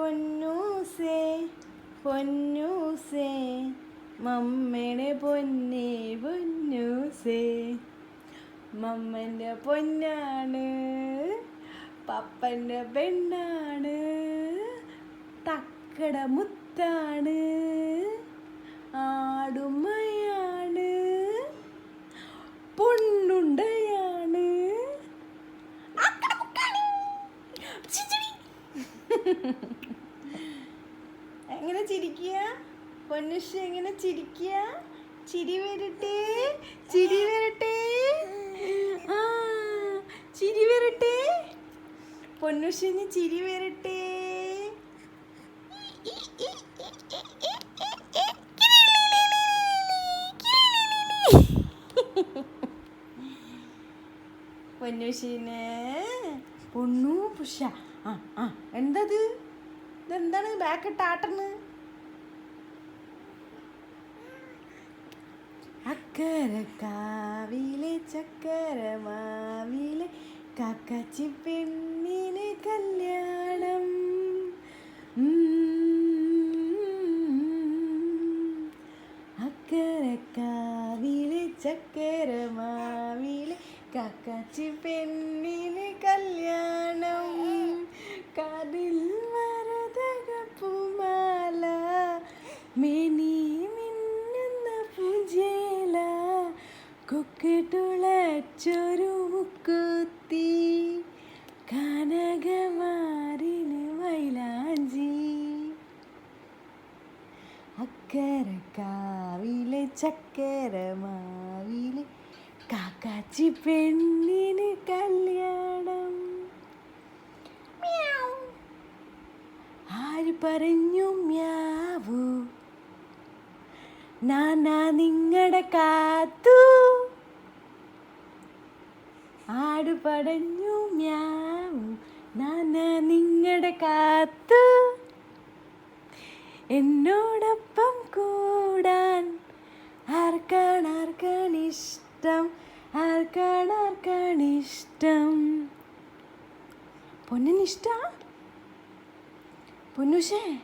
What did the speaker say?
പൊന്നൂസേ പൊന്നൂസേ മമ്മയുടെ പൊന്നേ പൊന്നൂസേ മമ്മന്റെ പൊന്നാണ് പപ്പന്റെ പെണ്ണാണ് തക്കട മുത്താണ് ആടുമയാണ് പൊണ്ണുണ്ടയാണ്. എങ്ങനെ ചിരിക്കുക? പൊന്നുഷ എങ്ങനെ ചിരിക്കുക? ചിരി വരട്ടെ ചിരി വരട്ടെ. ചിരി വരട്ടെ. പൊന്നുഷന് ചിരി വരട്ടെ. പൊന്നുഷിന്. പൊണ്ണു പുഷ ആ ആ. എന്തത്? ഇതെന്താണ് ബാക്ക് ടാട്ടണ് അക്കര കാവിലെ ചക്കര മാവിലെ കാക്കാച്ചി പെണ്ണിന് കല്യാണം. അക്കര കാവിലെ ചക്കര മാവിലെ കാക്കാച്ചി മിനി മിന്നുന്ന പൂജേല കൊക്കിട്ടുളച്ചൊരു മുക്കുത്തി കനകമാരിന് മൈലാഞ്ചി അക്കര കാവിലെ ചക്കര മാവിലെ കാക്കാച്ചി പെണ്ണിന് കല്യാണം. ആര് പറഞ്ഞു മ്യാവു? നാനാ നിങ്ങടെ കാത്തു. ആട് പടഞ്ഞു മ്യാവു. നാനാ നിങ്ങടെ കാത്തു. എന്നോടൊപ്പം കൂടാൻ ആർക്കാണ് ആർക്കാണ് ഇഷ്ടം? ആർക്കാണ് ആർക്കാണ് ഇഷ്ടം? പൊന്നിനിഷ്ട? പൊന്നുഷേ